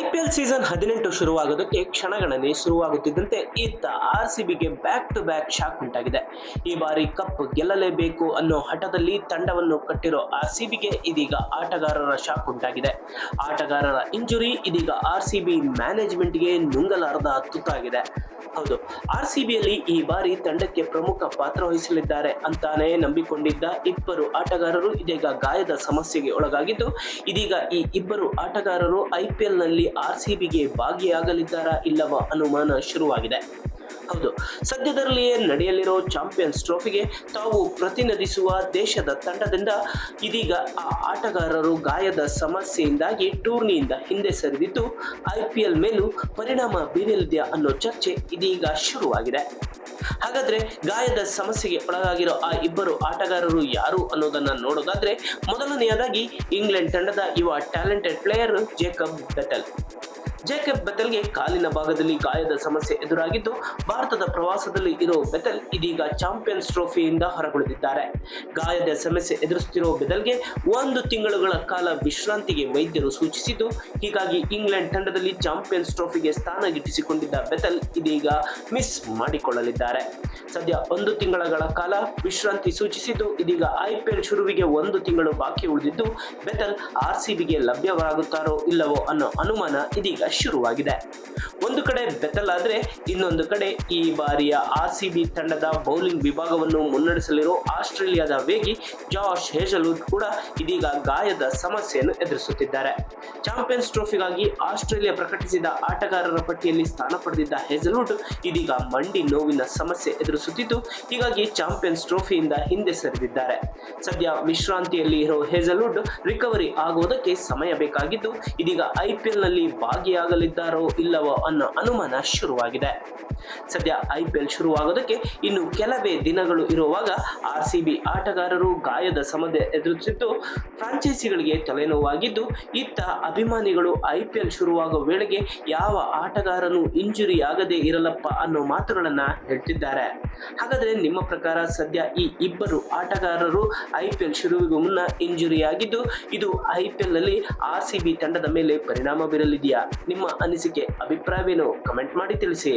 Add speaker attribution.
Speaker 1: IPL season ಹದಿನೆಂಟು ಶುರುವಾಗೋದಕ್ಕೆ ಕ್ಷಣಗಣನೆ ಶುರುವಾಗುತ್ತಿದ್ದಂತೆ ಇತ್ತ ಆರ್ ಸಿ ಬಿಗೆ ಬ್ಯಾಕ್ ಟು ಬ್ಯಾಕ್ ಶಾಕ್ ಉಂಟಾಗಿದೆ. ಈ ಬಾರಿ ಕಪ್ ಗೆಲ್ಲಲೇಬೇಕು ಅನ್ನೋ ಹಠದಲ್ಲಿ ತಂಡವನ್ನು ಕಟ್ಟಿರೋ ಆರ್ ಸಿ ಬಿಗೆ ಇದೀಗ ಆಟಗಾರರ ಶಾಕ್ ಉಂಟಾಗಿದೆ. ಆಟಗಾರರ ಇಂಜುರಿ ಇದೀಗ ಆರ್ ಸಿ ಬಿ ಮ್ಯಾನೇಜ್ಮೆಂಟ್ಗೆ ನುಂಗಲಾರದ ತುತ್ತಾಗಿದೆ. ಹೌದು ಆರ್ ಸಿ ಬಿಯಲ್ಲಿ ಈ ಬಾರಿ ತಂಡಕ್ಕೆ ಪ್ರಮುಖ ಪಾತ್ರ ವಹಿಸಲಿದ್ದಾರೆ ಅಂತಾನೆ ನಂಬಿಕೊಂಡಿದ್ದ ಇಬ್ಬರು ಆಟಗಾರರು ಇದೀಗ ಗಾಯದ ಸಮಸ್ಯೆಗೆ ಒಳಗಾಗಿದ್ದು, ಇದೀಗ ಈ ಇಬ್ಬರು ಆಟಗಾರರು ಐಪಿಎಲ್ ನಲ್ಲಿ ಆರ್ ಸಿ ಬಿಗೆ ಭಾಗಿಯಾಗಲಿದ್ದಾರಾ ಇಲ್ಲವ ಅನುಮಾನ ಶುರುವಾಗಿದೆ. ಹೌದು. ಸದ್ಯದಲ್ಲಿಯೇ ನಡೆಯಲಿರೋ ಚಾಂಪಿಯನ್ಸ್ ಟ್ರೋಫಿಗೆ ತಾವು ಪ್ರತಿನಿಧಿಸುವ ದೇಶದ ತಂಡದಿಂದ ಇದೀಗ ಆ ಆಟಗಾರರು ಗಾಯದ ಸಮಸ್ಯೆಯಿಂದಾಗಿ ಟೂರ್ನಿಯಿಂದ ಹಿಂದೆ ಸರಿದಿದ್ದು ಐಪಿಎಲ್ ಮೇಲೂ ಪರಿಣಾಮ ಬೀರಲಿದೆ ಅನ್ನೋ ಚರ್ಚೆ ಇದೀಗ ಶುರುವಾಗಿದೆ. ಹಾಗಾದ್ರೆ ಗಾಯದ ಸಮಸ್ಯೆಗೆ ಒಳಗಾಗಿರೋ ಆ ಇಬ್ಬರು ಆಟಗಾರರು ಯಾರು ಅನ್ನೋದನ್ನ ನೋಡೋದಾದ್ರೆ, ಮೊದಲನೆಯದಾಗಿ ಇಂಗ್ಲೆಂಡ್ ತಂಡದ ಯುವ talented player Jacob Bethell. Jacob ಬೆತಲ್ಗೆ ಕಾಲಿನ ಭಾಗದಲ್ಲಿ ಗಾಯದ ಸಮಸ್ಯೆ ಎದುರಾಗಿದ್ದು, ಭಾರತದ ಪ್ರವಾಸದಲ್ಲಿ ಇರೋ ಬೆತಲ್ ಇದೀಗ ಚಾಂಪಿಯನ್ಸ್ ಟ್ರೋಫಿಯಿಂದ ಹೊರಗುಳಿದಿದ್ದಾರೆ. ಗಾಯದ ಸಮಸ್ಯೆ ಎದುರಿಸುತ್ತಿರೋ ಬೆದಲ್ಗೆ ಒಂದು ತಿಂಗಳುಗಳ ಕಾಲ ವಿಶ್ರಾಂತಿಗೆ ವೈದ್ಯರು ಸೂಚಿಸಿದ್ದು, ಹೀಗಾಗಿ ಇಂಗ್ಲೆಂಡ್ ತಂಡದಲ್ಲಿ ಚಾಂಪಿಯನ್ಸ್ ಟ್ರೋಫಿಗೆ ಸ್ಥಾನ ಗಿಟ್ಟಿಸಿಕೊಂಡಿದ್ದ ಬೆತಲ್ ಇದೀಗ ಮಿಸ್ ಮಾಡಿಕೊಳ್ಳಲಿದ್ದಾರೆ. ಸದ್ಯ ಒಂದು ತಿಂಗಳ ಕಾಲ ವಿಶ್ರಾಂತಿ ಸೂಚಿಸಿದ್ದು, ಇದೀಗ ಐಪಿಎಲ್ ಶುರುವಿಗೆ ಒಂದು ತಿಂಗಳು ಬಾಕಿ ಉಳಿದಿದ್ದು, ಬೆತಲ್ ಆರ್ ಸಿ ಬಿಗೆ ಲಭ್ಯವಾಗುತ್ತಾರೋ ಇಲ್ಲವೋ ಅನ್ನೋ ಅನುಮಾನ ಇದೀಗ ಶುರುವಾಗಿದೆ. ಒಂದು ಕಡೆ ಬೆತಲ್ ಆದ್ರೆ ಇನ್ನೊಂದು ಕಡೆ ಈ ಬಾರಿಯ ಆರ್ ಸಿ ಬಿ ತಂಡದ ಬೌಲಿಂಗ್ ವಿಭಾಗವನ್ನು ಮುನ್ನಡೆಸಲಿರೋ ಆಸ್ಟ್ರೇಲಿಯಾದ ವೇಗಿ ಜಾಶ್ ಹೇಜಲ್ವುಡ್ ಕೂಡ ಇದೀಗ ಗಾಯದ ಸಮಸ್ಯೆಯನ್ನು ಎದುರಿಸುತ್ತಿದ್ದಾರೆ. ಚಾಂಪಿಯನ್ಸ್ ಟ್ರೋಫಿಗಾಗಿ ಆಸ್ಟ್ರೇಲಿಯಾ ಪ್ರಕಟಿಸಿದ ಆಟಗಾರರ ಪಟ್ಟಿಯಲ್ಲಿ ಸ್ಥಾನ ಪಡೆದಿದ್ದ ಹೇಜಲ್ವುಡ್ ಇದೀಗ ಮಂಡಿ ನೋವಿನ ಸಮಸ್ಯೆ ಎದುರಿಸುತ್ತಿದ್ದು, ಹೀಗಾಗಿ ಚಾಂಪಿಯನ್ಸ್ ಟ್ರೋಫಿಯಿಂದ ಹಿಂದೆ ಸರಿದಿದ್ದಾರೆ. ಸದ್ಯ ವಿಶ್ರಾಂತಿಯಲ್ಲಿ ಇರೋ ಹೇಜಲ್ವುಡ್ ರಿಕವರಿ ಆಗುವುದಕ್ಕೆ ಸಮಯ ಬೇಕಾಗಿದ್ದು, ಇದೀಗ ಐಪಿಎಲ್ನಲ್ಲಿ ಭಾಗಿಯಾಗಲಿದ್ದಾರೋ ಇಲ್ಲವೋ ಅನ್ನೋ ಅನುಮಾನ ಶುರುವಾಗಿದೆ. ಸದ್ಯ ಐಪಿಎಲ್ ಶುರುವಾಗೋದಕ್ಕೆ ಇನ್ನು ಕೆಲವೇ ದಿನಗಳು ಇರುವಾಗ ಆರ್ ಸಿ ಆಟಗಾರರು ಗಾಯದ ಸಮಸ್ಯೆ ಎದುರಿಸಿದ್ದು ಫ್ರಾಂಚೈಸಿಗಳಿಗೆ ತಲೆನೋವಾಗಿದ್ದು, ಇತ್ತ ಅಭಿಮಾನಿಗಳು ಐಪಿಎಲ್ ಶುರುವಾಗುವ ವೇಳೆಗೆ ಯಾವ ಆಟಗಾರನು ಇಂಜುರಿ ಆಗದೇ ಇರಲಪ್ಪ ಅನ್ನೋ ಮಾತುಗಳನ್ನ ಹೇಳ್ತಿದ್ದಾರೆ. ಹಾಗಾದ್ರೆ ನಿಮ್ಮ ಪ್ರಕಾರ ಸದ್ಯ ಈ ಇಬ್ಬರು ಆಟಗಾರರು ಐಪಿಎಲ್ ಶುರುವಿಗೂ ಮುನ್ನ ಇಂಜುರಿ ಆಗಿದ್ದು ಇದು ಐಪಿಎಲ್ನಲ್ಲಿ ಆರ್ ಸಿ ತಂಡದ ಮೇಲೆ ಪರಿಣಾಮ ಬೀರಲಿದೆಯಾ? ನಿಮ್ಮ ಅನಿಸಿಕೆ ಅಭಿಪ್ರಾಯವೇನು ಕಮೆಂಟ್ ಮಾಡಿ ತಿಳಿಸಿ.